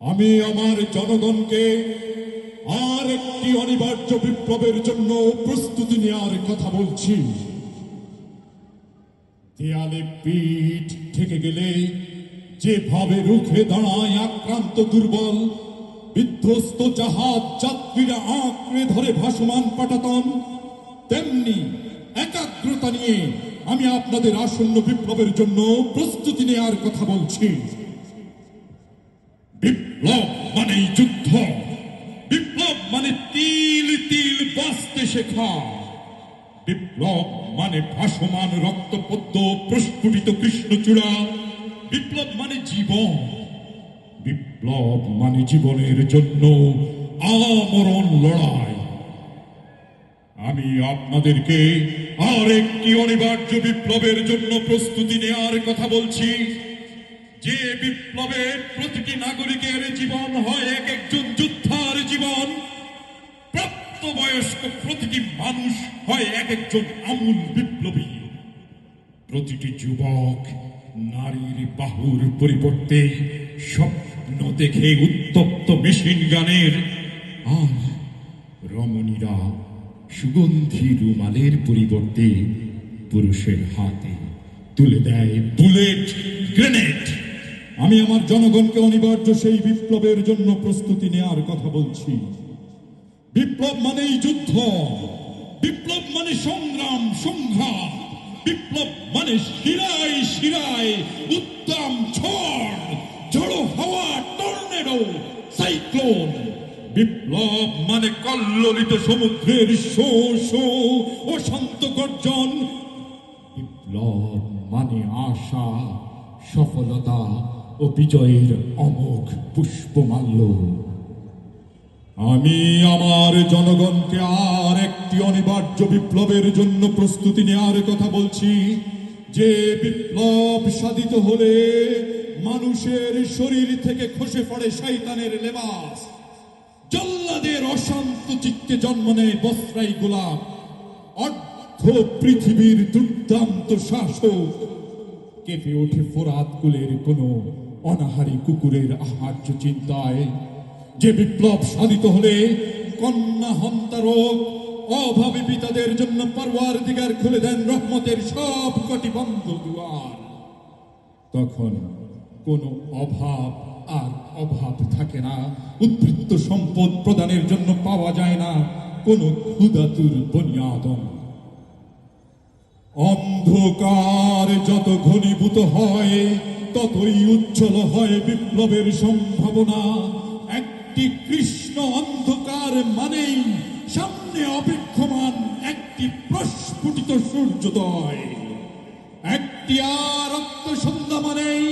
আমি আমার জনগণকে আর একটি অনিবার্য বিপ্লবের জন্য প্রস্তুতি নেওয়ার কথা বলছি। দেয়ালে পিঠ থেকে গেলে যেভাবে রুখে দাঁড়ায় আক্রান্ত দুর্বল, বিধ্বস্ত জাহাজ যাত্রীরা আঁকড়ে ধরে ভাসমান পাঠাতন তেমনি একাগ্রতা নিয়ে আমি আপনাদের আসন্ন বিপ্লবের জন্য প্রস্তুতি নেওয়ার কথা বলছি। বিপ্লব মানে যুদ্ধ। বিপ্লব মানে তিল তিল বাঁচতে শেখা। বিপ্লব মানে ভাসমান রক্তপদ্ম প্রস্ফুটিত কৃষ্ণচূড়া। বিপ্লব মানে জীবন। বিপ্লব মানে জীবনের জন্য আমরণ লড়াই। আমি আপনাদেরকে আর একটি অনিবার্য বিপ্লবের জন্য প্রস্তুতি নেওয়ার কথা বলছি। যে বিপ্লবে প্রতিটি নাগরিকের জীবন হয় এক একজন যোদ্ধার জীবন। প্রাপ্তবয়স্ক প্রতিটি মানুষ হয় এক একজন আমূল বিপ্লবী। প্রতিটি যুবক নারীর বাহুর পরিবর্তে স্বপ্ন দেখে উত্তপ্ত মেশিন গানের আর রমণীরা সুগন্ধি রুমালের পরিবর্তে পুরুষের হাতে তুলে দেয় বুলেট গ্রেনেড। আমি আমার জনগণকে অনিবার্য সেই বিপ্লবের জন্য প্রস্তুতি নেওয়ার কথা বলছি। বিপ্লব মানেই যুদ্ধ, বিপ্লব মানে সংগ্রাম, সংঘাত। বিপ্লব মানে শিরায় শিরায়, উত্তম ঝড়, ঝড়ো হাওয়া, টর্নেডো, সাইক্লোন। বিপ্লব মানে কল্লোলিত সমুদ্রের শো শো ও শান্ত গর্জন। বিপ্লব মানে আশা, সফলতা ও বিজয়ের অমোঘ পুষ্পমাল্য। আমি আমার জনগণকে আর একটি অনিবার্য বিপ্লবের জন্য প্রস্তুতি নেওয়ার কথা বলছি। যে বিপ্লব সাধিত হলে মানুষের শরীর থেকে খসে পড়ে শয়তানের লেবাস। জল্লাদের অশান্ত চিত্তে জন্ম নেয় বস্ত্রাই গোলাপ। অর্ধ পৃথিবীর দুর্দান্ত শাসক কেঁপে ওঠে ফোরাত কুলের কোনো অনাহারী কুকুরের আহার্য চিন্তায় যে বিপ্লব সাধিত হলে কন্যা হন্তারোগ অভাবী পিতাদের জন্য পারওয়ার দিগার খুলে দেন রহমতের সব কটি বন্ধ দুয়ার। তখন কোনো অভাব আর অভাব থাকে না। উদ্বৃত্ত সম্পদ প্রদানের জন্য পাওয়া যায় না কোনো ক্ষুদাতুর বনিয়াদম। অন্ধকার যত ঘনীভূত হয় ততই উজ্জ্বল হয় বিপ্লবের সম্ভাবনা। একটি কৃষ্ণ অন্ধকার মানেই সামনে অপেক্ষমান একটি প্রস্ফুটিত সূর্যোদয়। একটি আর সন্ধ্যা মানেই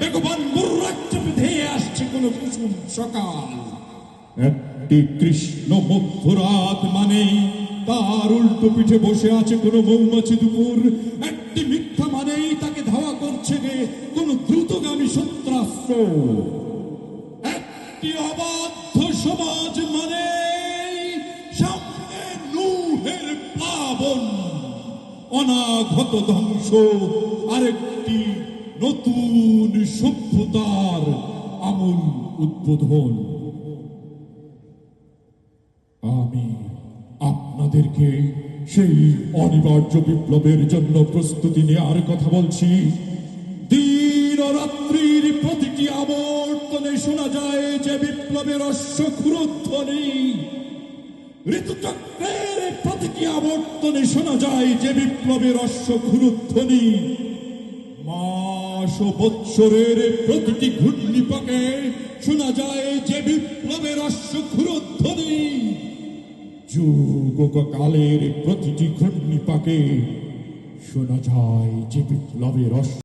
বেগবান মুর্রাজ্যে ধেয়ে আসছে কোন কুসুম সকাল। একটি কৃষ্ণ মধ্যরাত মানেই তার উল্টো পিঠে বসে আছে কোন মৌমাছি দুপুর। একটি মিথ্যা মানেই তাকে ধাওয়া করছে গে কোন দ্রুতগামী সন্ত্রাস্ত্র একটি অবাধ্য সমাজ মানে সামনে নুহের প্লাবন অনাঘত ধ্বংস, আরেকটি নতুন সভ্যতার আমূল উদ্বোধন। আমি আপনাদেরকে সেই অনিবার্য বিপ্লবের জন্য প্রস্তুতি নেওয়ার কথা বলছি। রাত্রির প্রতিটি আবর্তনে শোনা যায় যে বিপ্লবের অশ্বক্ষুরধ্বনি ঋতুচক্রের প্রতিটি আবর্তনে শোনা যায় যে বিপ্লবের অশ্বক্ষুরধ্বনি মাস ও বৎসরের প্রতিটি ঘূর্ণিপাকে শোনা যায় যে বিপ্লবের অশ্বক্ষুরধ্বনি যুগ কালের প্রতিটি ঘূর্ণিপাকে শোনা যায় যে বিপ্লবের অশ্ব